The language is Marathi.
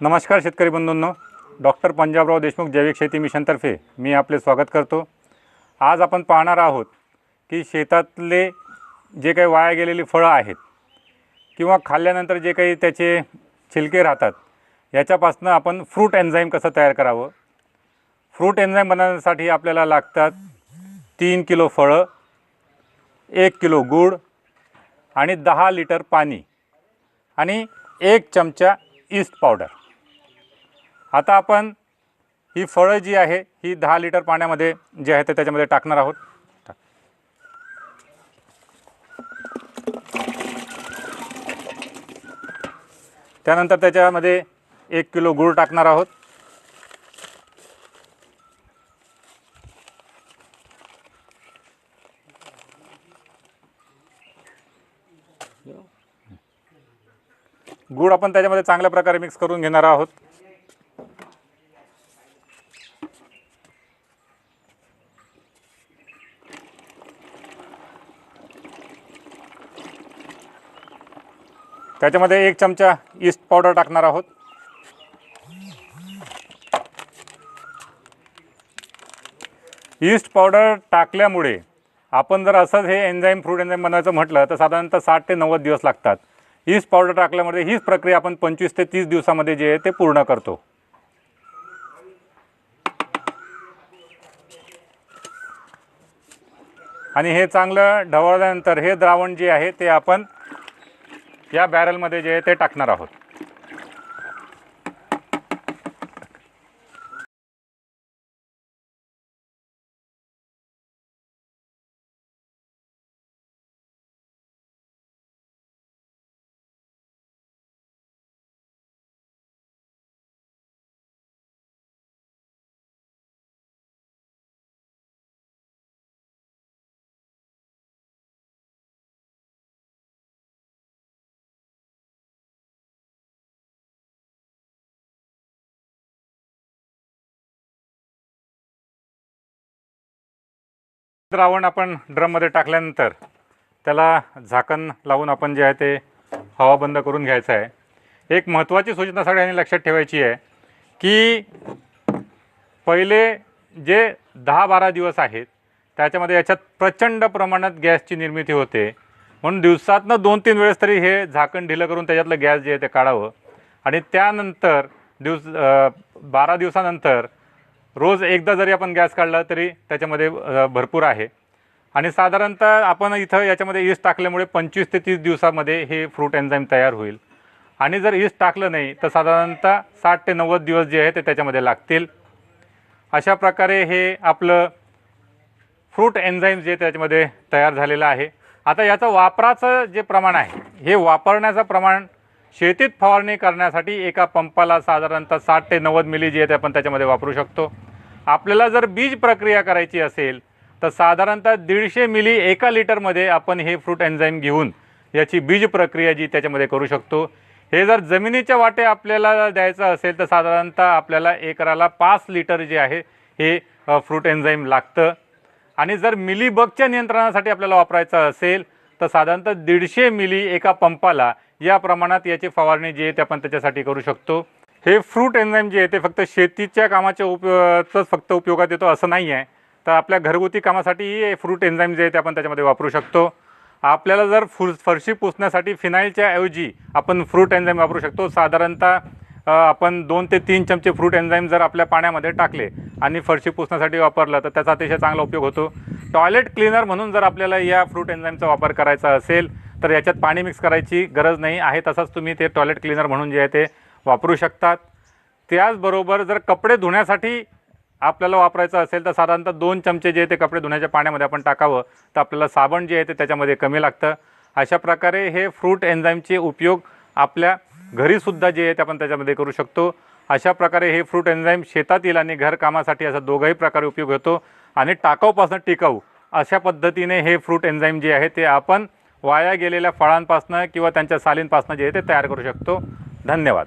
नमस्कार शेतकरी बंधूंनो. डॉक्टर पंजाबराव देशमुख जैविक शेती मिशनतर्फे मी आपले स्वागत करतो. आज आपण पाहणार आहोत की शेतातले जे काही वाया गेलेली फळं आहेत किंवा खाल्ल्यानंतर जे काही त्याचे छिलके राहतात याच्यापासून आपण फ्रूट एन्झाईम कसं तयार करावं? फ्रूट एन्झाईम बनवण्यासाठी आपल्याला लागतात तीन किलो फळं एक किलो गूळ आणि दहा लिटर पाणी आणि एक चमचा ईस्ट पावडर. आता आपण ही फळं जी आहे ही दहा लिटर पाण्यामध्ये जे आहे ते त्याच्यामध्ये टाकणार आहोत. त्यानंतर त्याच्यामध्ये एक किलो गूळ टाकणार आहोत. गूळ आपण त्याच्यामध्ये चांगल्या प्रकारे मिक्स करून घेणार आहोत. त्याच्यामध्ये एक चमचा ईस्ट पावडर टाकणार आहोत. ईस्ट पावडर टाकल्यामुळे आपण जर असंच हे एन्झाईम फ्रूट एन्झाईम बनवायचं म्हटलं तर साधारणतः साठ ते नव्वद दिवस लागतात. ईस्ट पावडर टाकल्यामुळे हीच प्रक्रिया आपण पंचवीस ते तीस दिवसामध्ये जे आहे ते पूर्ण करतो. आणि हे चांगलं ढवळल्यानंतर हे द्रावण जे आहे ते आपण या बॅरलमध्ये जे आहे ते टाकणार आहोत. द्रावण आपण ड्रममध्ये टाकल्यानंतर त्याला झाकण लावून आपण जे आहे ते हवा बंद करून घ्यायचं आहे. एक महत्त्वाची सूचना सगळ्यांनी लक्षात ठेवायची आहे की पहिले जे दहा बारा दिवस आहेत त्याच्यामध्ये याच्यात प्रचंड प्रमाणात गॅसची निर्मिती होते. म्हणून दिवसातनं दोन तीन वेळेस तरी हे झाकण ढिलं करून त्याच्यातलं गॅस जे आहे ते काढावं. आणि त्यानंतर दिवस बारा दिवसानंतर रोज एकदा जरी आपण गॅस काढला तरी त्याच्यामध्ये भरपूर आहे. आणि साधारणतः आपण इथं याच्यामध्ये ईस्ट टाकल्यामुळे पंचवीस ते तीस दिवसामध्ये हे फ्रूट एन्झाईम तयार होईल. आणि जर ईस्ट टाकलं नाही तर साधारणतः साठ ते नव्वद दिवस जे आहे ते त्याच्यामध्ये लागतील. अशा प्रकारे हे आपलं फ्रूट एन्झाईम जे त्याच्यामध्ये तयार झालेलं आहे. आता याचं वापराचं जे प्रमाण आहे हे वापरण्याचं प्रमाण शेतीत फवारणी करण्यासाठी एका पंपाला साधारणतः साठ ते नव्वद मिली जी आहे ते आपण त्याच्यामध्ये वापरू शकतो. आपल्याला जर बीज प्रक्रिया करायची असेल तर साधारणतः दीडशे मिली एका लिटरमध्ये आपण हे फ्रूट एन्झाईम घेऊन याची बीज प्रक्रिया जी त्याच्यामध्ये करू शकतो. हे जर जमिनीच्या वाटे आपल्याला द्यायचं असेल तर साधारणतः आपल्याला एकराला पाच लिटर जे आहे हे फ्रूट एन्झाईम लागतं. आणि जर मिलीबगच्या नियंत्रणासाठी आपल्याला वापरायचं असेल तर साधारणतः दीडशे मिली एका पंपाला या प्रमाणात याची फवारणी जी आहे ते आपण त्याच्यासाठी करू शकतो. हे फ्रूट एन्झाईम जे आहे ते फक्त शेतीच्या कामाच्या उपयोगाचाच फक्त उपयोगात येतो असं नाही आहे. तर आपल्या घरगुती कामासाठीही हे फ्रूट एन्झाईम जे आहे ते आपण त्याच्यामध्ये वापरू शकतो. आपल्याला जर फुर फरशी पुसण्यासाठी फिनाईलच्या ऐवजी आपण फ्रूट एन्झाईम वापरू शकतो. साधारणतः आपण दोन ते तीन चमचे फ्रूट एन्झाईम जर आपल्या पाण्यामध्ये टाकले आणि फरशी पुसण्यासाठी वापरलं तर त्याचा अतिशय चांगला उपयोग होतो. टॉयलेट क्लीनर म्हणून जर आपल्याला या फ्रूट एन्झाईमचा वापर करायचा असेल तर याच्यात पाणी मिक्स करायची गरज नाही. आहे तसाच तुम्ही ते टॉयलेट क्लीनर म्हणून जे आहे ते वापरू शकतात. त्याचबरोबर जर कपडे धुण्यासाठी आपल्याला वापरायचं असेल तर साधारणतः दोन चमचे जे आहे ते कपडे धुण्याच्या पाण्यामध्ये आपण टाकावं. तर आपल्याला साबण जे आहे ते त्याच्यामध्ये कमी लागतं. अशा प्रकारे हे फ्रूट एन्झाईमचे उपयोग आपल्या घरीसुद्धा जे आहे ते आपण त्याच्यामध्ये करू शकतो. अशा प्रकारे हे फ्रूट एन्झाईम शेतातील आणि घरकामासाठी असा दोघंही प्रकारे उपयोग होतो. आणि टाकाऊपासून टिकाऊ अशा पद्धतीने हे फ्रूट एन्झाईम जे आहे ते आपण वाया गेलेल्या फळांपासनं किंवा त्यांच्या सालींपासनं जे आहे ते तयार करू शकतो. धन्यवाद.